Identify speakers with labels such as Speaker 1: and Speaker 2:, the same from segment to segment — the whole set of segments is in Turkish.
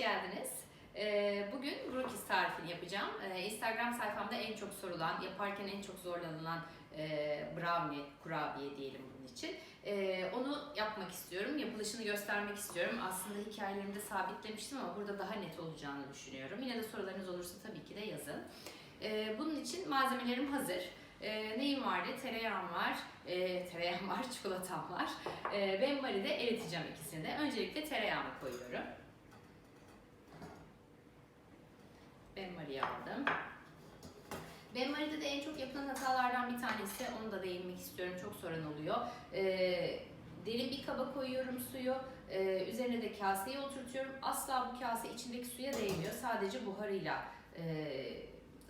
Speaker 1: geldiniz. Ee, Bugün brokis tarifini yapacağım. Ee, Instagram sayfamda en çok sorulan, yaparken en çok zorlanılan e, brownie, kurabiye diyelim bunun için. Ee, Onu yapmak istiyorum, yapılışını göstermek istiyorum. Aslında hikayelerimde sabitlemiştim ama burada daha net olacağını düşünüyorum. Yine de sorularınız olursa tabii ki de yazın. Bunun için malzemelerim hazır. Ee, neyim vardı? Tereyağım var, e, tereyağım var, çikolatam var. E, benmari de eriteceğim ikisini de. Öncelikle tereyağımı koyuyorum. Benmari'yi aldım. Benmari'de de en çok yapılan hatalardan bir tanesi, onu da değinmek istiyorum, çok soran oluyor. E, derin bir kaba koyuyorum suyu, e, üzerine de kaseyi oturtuyorum. Asla bu kase içindeki suya değmiyor, sadece buharıyla e,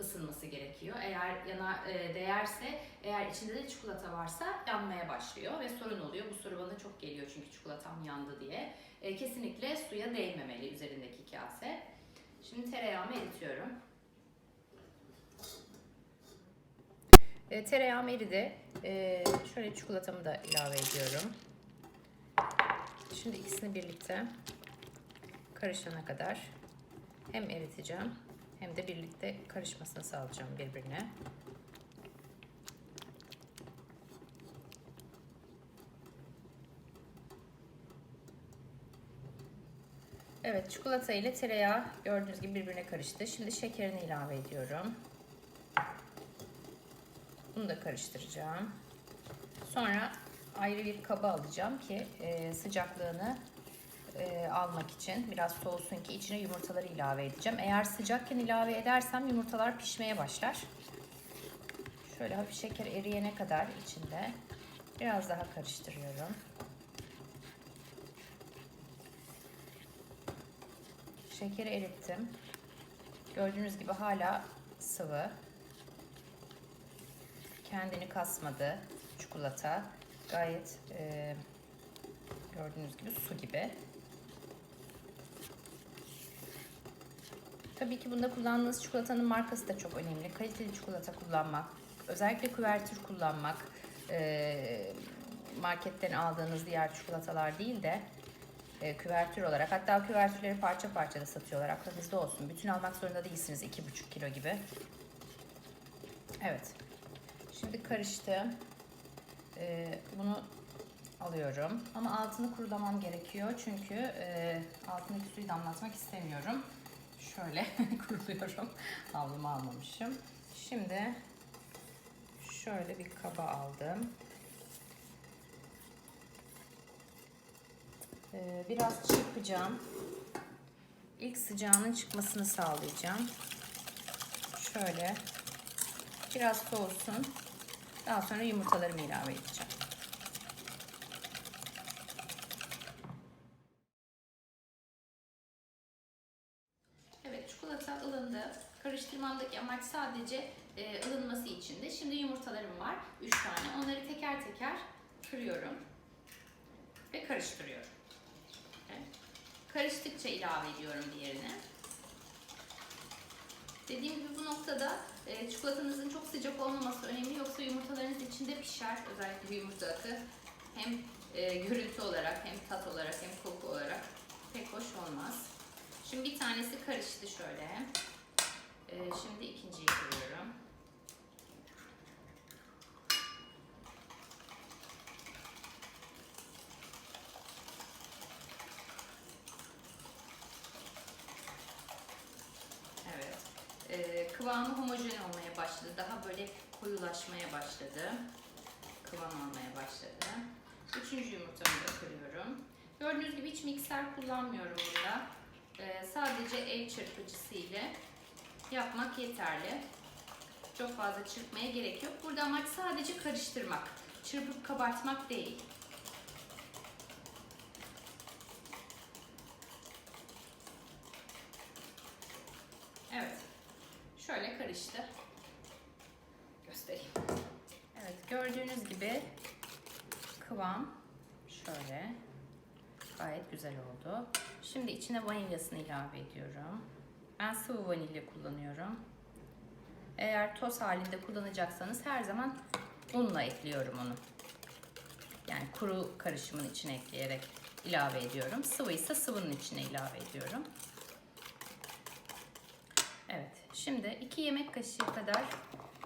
Speaker 1: ısınması gerekiyor. Eğer yana e, değerse, eğer içinde de çikolata varsa yanmaya başlıyor ve sorun oluyor. Bu soru bana çok geliyor çünkü çikolatam yandı diye. E, kesinlikle suya değmemeli üzerindeki kase. Şimdi tereyağımı eritiyorum. E, tereyağım eridi. E, şöyle çikolatamı da ilave ediyorum. Şimdi ikisini birlikte karışana kadar hem eriteceğim hem de birlikte karışmasını sağlayacağım birbirine. Evet, çikolata ile tereyağı gördüğünüz gibi birbirine karıştı. Şimdi şekerini ilave ediyorum. Bunu da karıştıracağım. Sonra ayrı bir kaba alacağım ki e, sıcaklığını e, almak için biraz soğusun ki içine yumurtaları ilave edeceğim. Eğer sıcakken ilave edersem yumurtalar pişmeye başlar. Şöyle hafif şeker eriyene kadar içinde biraz daha karıştırıyorum. Şekeri erittim. Gördüğünüz gibi hala sıvı. Kendini kasmadı çikolata. Gayet e, gördüğünüz gibi su gibi. Tabii ki bunda kullandığınız çikolatanın markası da çok önemli. Kaliteli çikolata kullanmak, özellikle küvertür kullanmak, e, marketten aldığınız diğer çikolatalar değil de e, küvertür olarak. Hatta küvertürleri parça parça da satıyorlar. Aklınızda olsun. Bütün almak zorunda değilsiniz. 2,5 kilo gibi. Evet. Şimdi karıştı. E, bunu alıyorum. Ama altını kurulamam gerekiyor. Çünkü e, altındaki suyu damlatmak istemiyorum. Şöyle kuruluyorum. Havlumu almamışım. Şimdi şöyle bir kaba aldım. Biraz çırpacağım. İlk sıcağının çıkmasını sağlayacağım. Şöyle biraz soğusun. Daha sonra yumurtalarımı ilave edeceğim. Evet çikolata ılındı. Karıştırmamdaki amaç sadece e, ılınması içindi. Şimdi yumurtalarım var. 3 tane. Onları teker teker kırıyorum ve karıştırıyorum. Karıştıkça ilave ediyorum diğerini. Dediğim gibi bu noktada e, çikolatanızın çok sıcak olmaması önemli yoksa yumurtalarınız içinde pişer. Özellikle yumurta akı hem e, görüntü olarak hem tat olarak hem koku olarak pek hoş olmaz. Şimdi bir tanesi karıştı şöyle. E, şimdi ikinciyi kırıyorum. Evet. Ee, kıvamı homojen olmaya başladı. Daha böyle koyulaşmaya başladı. Kıvam almaya başladı. Üçüncü yumurtamı da kırıyorum. Gördüğünüz gibi hiç mikser kullanmıyorum burada. Ee, sadece el çırpıcısı ile yapmak yeterli. Çok fazla çırpmaya gerek yok. Burada amaç sadece karıştırmak. Çırpıp kabartmak değil. Evet. Şöyle karıştı. Göstereyim. Evet gördüğünüz gibi kıvam şöyle gayet güzel oldu. Şimdi içine vanilyasını ilave ediyorum. Ben sıvı vanilya kullanıyorum. Eğer toz halinde kullanacaksanız her zaman unla ekliyorum onu. Yani kuru karışımın içine ekleyerek ilave ediyorum. Sıvı ise sıvının içine ilave ediyorum. Şimdi 2 yemek kaşığı kadar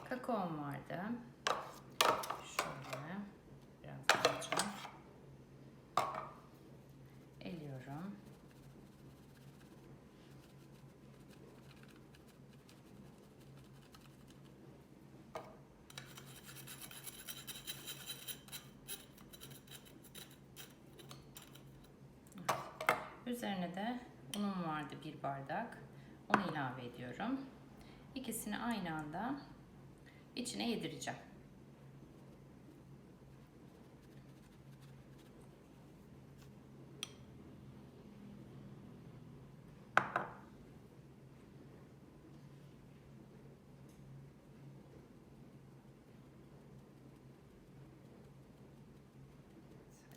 Speaker 1: kakaom vardı. Şöyle biraz alacağım. Eliyorum. Üzerine de unum vardı bir bardak. Onu ilave ediyorum. İkisini aynı anda içine yedireceğim.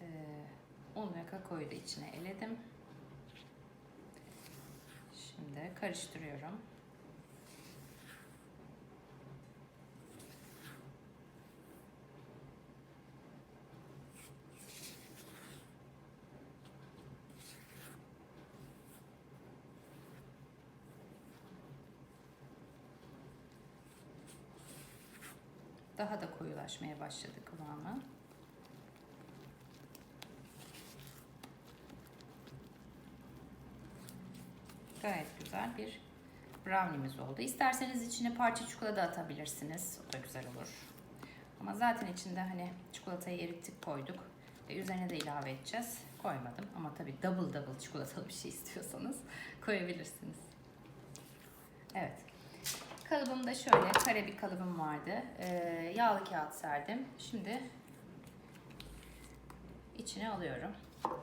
Speaker 1: Ee, un ve kakaoyu da içine eledim. Şimdi karıştırıyorum. Koyulaşmaya başladı kıvamı. Gayet güzel bir brownie'miz oldu. İsterseniz içine parça çikolata atabilirsiniz. O da güzel olur. Ama zaten içinde hani çikolatayı erittik koyduk. Ve üzerine de ilave edeceğiz. Koymadım ama tabii double double çikolatalı bir şey istiyorsanız koyabilirsiniz. Evet. Kalıbımda şöyle kare bir kalıbım vardı. Ee, yağlı kağıt serdim. Şimdi içine alıyorum. Bu.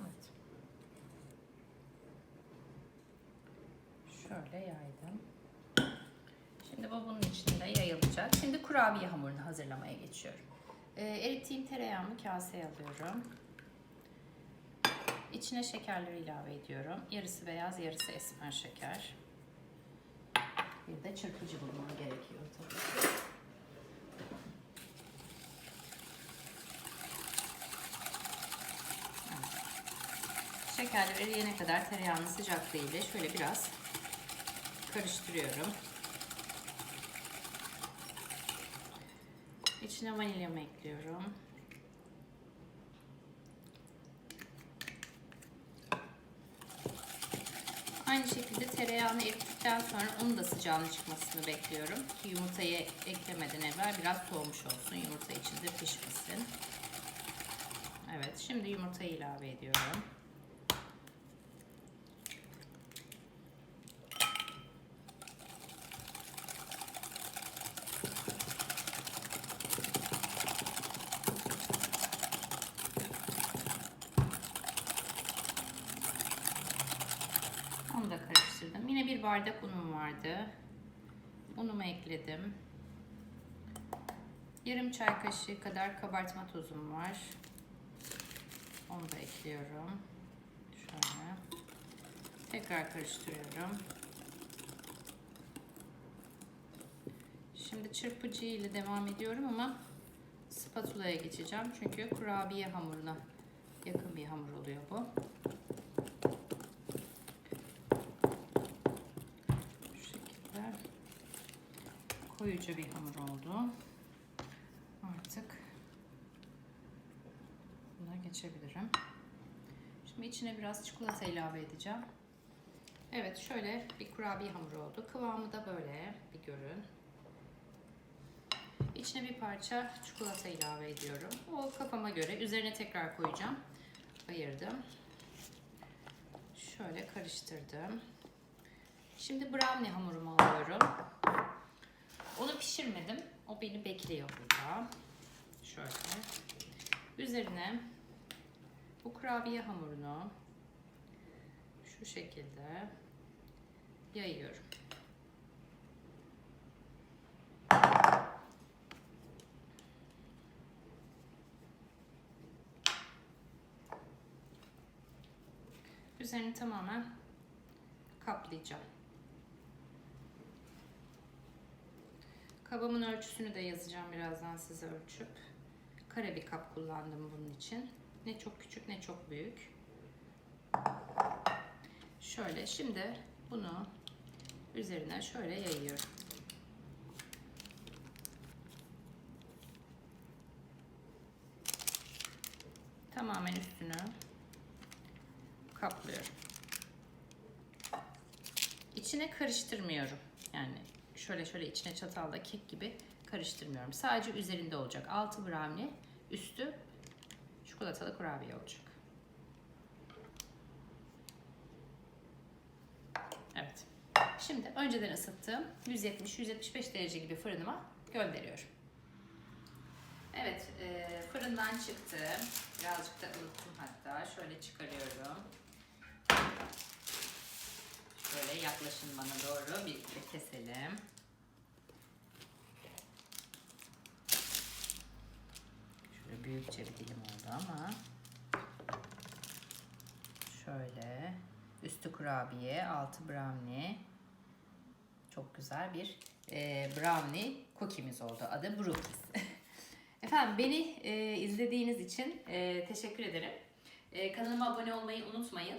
Speaker 1: Evet. Şöyle yaydım. Şimdi bu bunun içinde yayılacak. Şimdi kurabiye hamurunu hazırlamaya geçiyorum. Ee, erittiğim tereyağımı kaseye alıyorum. İçine şekerleri ilave ediyorum. Yarısı beyaz, yarısı esmer şeker. Bir de çırpıcı bulmam gerekiyor tabii. ki. Şekerler eriyene kadar tereyağının sıcaklığı ile şöyle biraz karıştırıyorum. İçine vanilyamı ekliyorum. Aynı şekilde tereyağını erittikten sonra onun da sıcağının çıkmasını bekliyorum. Ki yumurtayı eklemeden evvel biraz soğumuş olsun. Yumurta içinde pişmesin. Evet, şimdi yumurtayı ilave ediyorum. Onu da karıştırdım. Yine bir bardak unum vardı. Unumu ekledim. Yarım çay kaşığı kadar kabartma tozum var. Onu da ekliyorum. Şöyle. Tekrar karıştırıyorum. Şimdi çırpıcı ile devam ediyorum ama spatula'ya geçeceğim. Çünkü kurabiye hamuruna yakın bir hamur oluyor bu. Şu şekilde koyucu bir hamur oldu. Artık buna geçebilirim. Şimdi içine biraz çikolata ilave edeceğim. Evet şöyle bir kurabiye hamuru oldu. Kıvamı da böyle bir görün. İçine bir parça çikolata ilave ediyorum. O kafama göre. Üzerine tekrar koyacağım. Ayırdım. Şöyle karıştırdım. Şimdi brownie hamurumu alıyorum. Onu pişirmedim. O beni bekliyor burada. Şöyle. Üzerine bu kurabiye hamurunu şu şekilde yayıyorum. Üzerini tamamen kaplayacağım. Kabımın ölçüsünü de yazacağım birazdan size ölçüp. Kare bir kap kullandım bunun için. Ne çok küçük ne çok büyük. Şöyle şimdi bunu üzerine şöyle yayıyorum. Tamamen üstünü kaplıyorum. İçine karıştırmıyorum. Yani şöyle şöyle içine çatalla kek gibi karıştırmıyorum. Sadece üzerinde olacak. Altı brownie, üstü çikolatalı kurabiye olacak. Evet. Şimdi önceden ısıttığım 170-175 derece gibi fırınıma gönderiyorum. Evet, e, fırından çıktı. Birazcık da ılıttım hatta. Şöyle çıkarıyorum. Şöyle yaklaşın bana doğru. Birlikte keselim. Şöyle büyükçe bir dilim oldu ama. Şöyle. Üstü kurabiye, altı brownie. Çok güzel bir e, brownie cookie'miz oldu. Adı Brookies. Efendim beni e, izlediğiniz için e, teşekkür ederim. E, kanalıma abone olmayı unutmayın.